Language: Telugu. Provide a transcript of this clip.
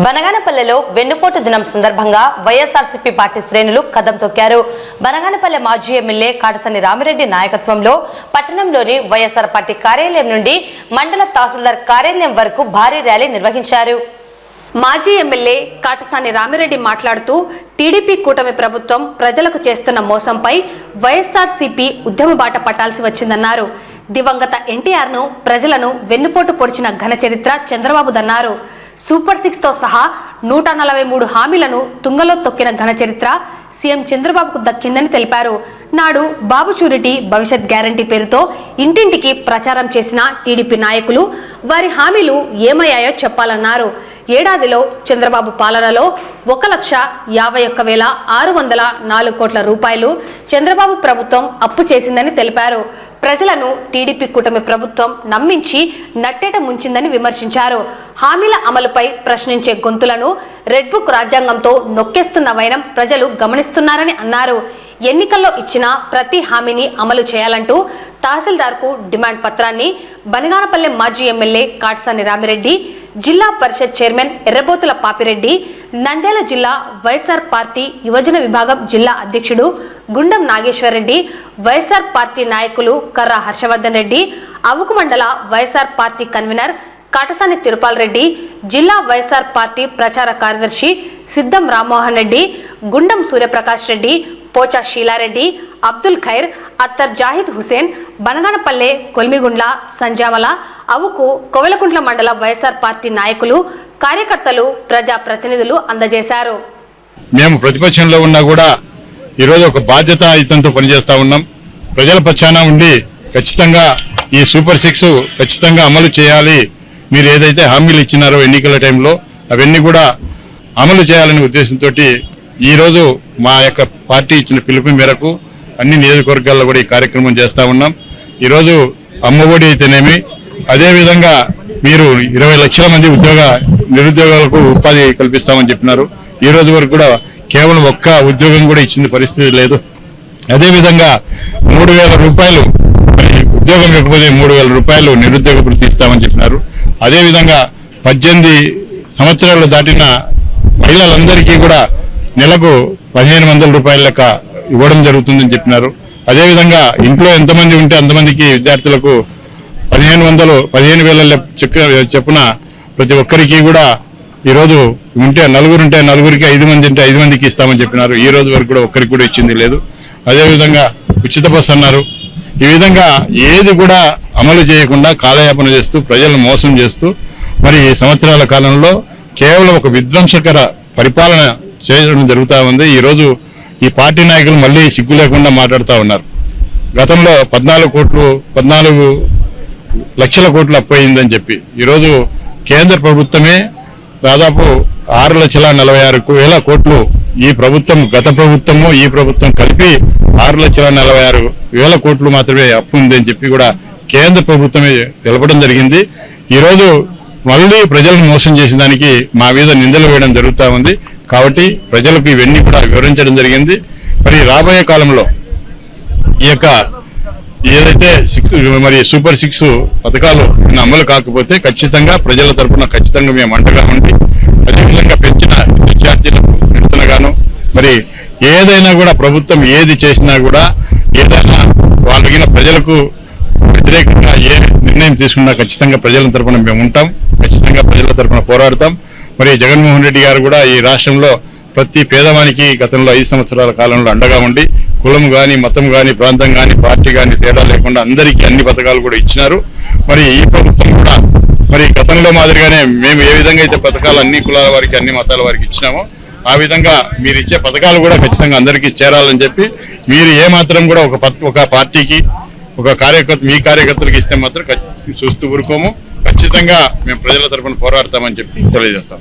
బనగానపల్లెలో వెన్నుపోటు దినం సందర్భంగా వైఎస్ఆర్సీపీ పార్టీ శ్రేణులు కదం తొక్కారు. బనగానపల్లె మాజీ ఎమ్మెల్యే కాటసాని రామిరెడ్డి నాయకత్వంలో పట్టణంలోని వైఎస్ఆర్ పార్టీ కార్యాలయం నుండి మండల తహసీల్దార్ కార్యాలయం వరకు భారీ ర్యాలీ నిర్వహించారు. మాజీ ఎమ్మెల్యే కాటసాని రామిరెడ్డి మాట్లాడుతూ టీడీపీ కూటమి ప్రభుత్వం ప్రజలకు చేస్తున్న మోసంపై వైఎస్ఆర్సీపీ ఉద్యమ బాట పట్టాల్సి వచ్చిందన్నారు. దివంగత ఎన్టీఆర్ను ప్రజలను వెన్నుపోటు పొడిచిన ఘన చరిత్ర చంద్రబాబుదన్నారు. సూపర్ సిక్స్తో సహా నూట నలభై మూడు హామీలను తుంగలో తొక్కిన ఘన చరిత్ర సీఎం చంద్రబాబుకు దక్కిందని తెలిపారు. నాడు బాబు షూరిటీ భవిష్యత్ గ్యారంటీ పేరుతో ఇంటింటికి ప్రచారం చేసిన టీడీపీ నాయకులు వారి హామీలు ఏమయ్యాయో చెప్పాలన్నారు. ఏడాదిలో చంద్రబాబు పాలనలో ఒక లక్ష యాభై ఒక్క వేల ఆరు వందల నాలుగు కోట్ల రూపాయలు చంద్రబాబు ప్రభుత్వం అప్పు చేసిందని తెలిపారు. ప్రజలను టీడీపీ కూటమి ప్రభుత్వం నమ్మించి నట్టేట ముంచిందని విమర్శించారు. హామీల అమలుపై ప్రశ్నించే గొంతులను రెడ్ బుక్ రాజ్యాంగంతో నొక్కేస్తున్న వైనం ప్రజలు గమనిస్తున్నారని అన్నారు. ఎన్నికల్లో ఇచ్చిన ప్రతి హామీని అమలు చేయాలంటూ తహసీల్దార్కు డిమాండ్ పత్రాన్ని బనగానపల్లె మాజీ ఎమ్మెల్యే కాటసాని రామిరెడ్డి జిల్లా పరిషత్ చైర్మన్ ఎర్రబోతుల పాపిరెడ్డి నంద్యాల జిల్లా వైఎస్ఆర్ పార్టీ యువజన విభాగం జిల్లా అధ్యక్షుడు గుండం నాగేశ్వరరెడ్డి వైఎస్ఆర్ పార్టీ నాయకులు కర్ర హర్షవర్ధన్ రెడ్డి అవుకు మండల YSR party convener Katasani Tirupal Reddy జిల్లా వైఎస్ఆర్ పార్టీ ప్రచార కార్యదర్శి సిద్ధం రామ్మోహన్ రెడ్డి గుండం సూర్యప్రకాష్ రెడ్డి పోచా షీలారెడ్డి అబ్దుల్ ఖైర్ అత్తర్ జాహిద్ హుసేన్ బనగానపల్లె కొల్మిగుండ్ల సంజామల అవుకు కోవెలకుంట్ల మండల వైఎస్ఆర్ పార్టీ నాయకులు కార్యకర్తలు ప్రజా ప్రతినిధులు అందజేశారు. మేము ప్రతిపక్షంలో ఉన్నా కూడా ఈరోజు ఒక బాధ్యతాయుతంతో పనిచేస్తూ ఉన్నాం. ప్రజల పక్షాన ఉండి ఖచ్చితంగా ఈ సూపర్ సిక్స్ ఖచ్చితంగా అమలు చేయాలి. మీరు ఏదైతే హామీలు ఇచ్చినారో ఎన్నికల టైంలో అవన్నీ కూడా అమలు చేయాలనే ఉద్దేశంతో ఈరోజు మా యొక్క పార్టీ ఇచ్చిన పిలుపు మేరకు అన్ని నియోజకవర్గాల్లో కూడా ఈ కార్యక్రమం చేస్తూ ఉన్నాం. ఈరోజు అమ్మఒడి అయితేనేమి అదేవిధంగా మీరు ఇరవై లక్షల మంది ఉద్యోగ నిరుద్యోగాలకు ఉపాధి కల్పిస్తామని చెప్పినారు. ఈ రోజు వరకు కూడా కేవలం ఒక్క ఉద్యోగం కూడా ఇచ్చిన పరిస్థితి లేదు. అదేవిధంగా మూడు వేల రూపాయలు మరి ఉద్యోగం ఇవ్వకపోతే మూడు వేల రూపాయలు నిరుద్యోగ వృత్తి ఇస్తామని చెప్పినారు. అదేవిధంగా పద్దెనిమిది సంవత్సరాలు దాటిన మహిళలందరికీ కూడా నెలకు పదిహేను వందల రూపాయల లెక్క ఇవ్వడం జరుగుతుందని చెప్పినారు. అదేవిధంగా ఇంట్లో ఎంతమంది ఉంటే అంతమందికి విద్యార్థులకు పదిహేను వందలు పదిహేను వేల లెప్- చెప్పున ప్రతి ఒక్కరికి కూడా ఈరోజు ఉంటే నలుగురు ఉంటే నలుగురికి ఐదు మంది ఉంటే ఐదు మందికి ఇస్తామని చెప్పినారు. ఈ రోజు వరకు కూడా ఒక్కరికి కూడా ఇచ్చింది లేదు. అదేవిధంగా ఉచిత బస్సు అన్నారు. ఈ విధంగా ఏది కూడా అమలు చేయకుండా కాలయాపన చేస్తూ ప్రజలను మోసం చేస్తూ మరి ఈ సంవత్సరాల కాలంలో కేవలం ఒక విధ్వంసకర పరిపాలన చేయడం జరుగుతూ ఉంది. ఈరోజు ఈ పార్టీ నాయకులు మళ్ళీ సిగ్గు లేకుండా మాట్లాడుతూ ఉన్నారు. గతంలో పద్నాలుగు కోట్లు పద్నాలుగు లక్షల కోట్లు అప్పయిందని చెప్పి. ఈరోజు కేంద్ర ప్రభుత్వమే దాదాపు ఆరు లక్షల నలభై ఆరు వేల కోట్లు ఈ ప్రభుత్వం గత ప్రభుత్వము ఈ ప్రభుత్వం కలిపి ఆరు లక్షల నలభై ఆరు వేల కోట్లు మాత్రమే అప్పు ఉందని చెప్పి కూడా కేంద్ర ప్రభుత్వమే తెలపడం జరిగింది. ఈరోజు మళ్ళీ ప్రజలను మోసం చేసిన దానికి మా మీద నిందలు వేయడం జరుగుతూ ఉంది. కాబట్టి ప్రజలకు ఇవన్నీ కూడా వివరించడం జరిగింది. మరి రాబోయే కాలంలో ఈ యొక్క ఏదైతే సిక్స్ మరి సూపర్ సిక్స్ పథకాలు అమలు కాకపోతే ఖచ్చితంగా ప్రజల తరపున ఖచ్చితంగా మేము అంటగా ఉండి అదేవిధంగా పెంచిన విద్యార్థులకు నిరసనగాను మరి ఏదైనా కూడా ప్రభుత్వం ఏది చేసినా కూడా ఏదైనా వాళ్ళగిన ప్రజలకు వ్యతిరేకంగా ఏ నిర్ణయం తీసుకున్నా ఖచ్చితంగా ప్రజల తరపున మేము ఉంటాం ఖచ్చితంగా ప్రజల తరపున పోరాడతాం. మరి జగన్మోహన్ రెడ్డి గారు కూడా ఈ రాష్ట్రంలో ప్రతి పేదవానికి గతంలో ఐదు సంవత్సరాల కాలంలో అండగా ఉండి కులం కానీ మతం కానీ ప్రాంతం కానీ పార్టీ కానీ తేడా లేకుండా అందరికీ అన్ని పథకాలు కూడా ఇచ్చినారు. మరి ఈ ప్రభుత్వం కూడా మరి గతంలో మాదిరిగానే మేము ఏ విధంగా అయితే పథకాలు అన్ని కులాల వారికి అన్ని మతాల వారికి ఇచ్చినామో ఆ విధంగా మీరు ఇచ్చే పథకాలు కూడా ఖచ్చితంగా అందరికీ చేరాలని చెప్పి మీరు ఏ మాత్రం కూడా ఒక ఒక పార్టీకి ఒక కార్యకర్త మీ కార్యకర్తలకు ఇస్తే మాత్రం చూస్తూ ఊరుకోము. ఖచ్చితంగా మేము ప్రజల తరఫున పోరాడతామని చెప్పి తెలియజేస్తాం.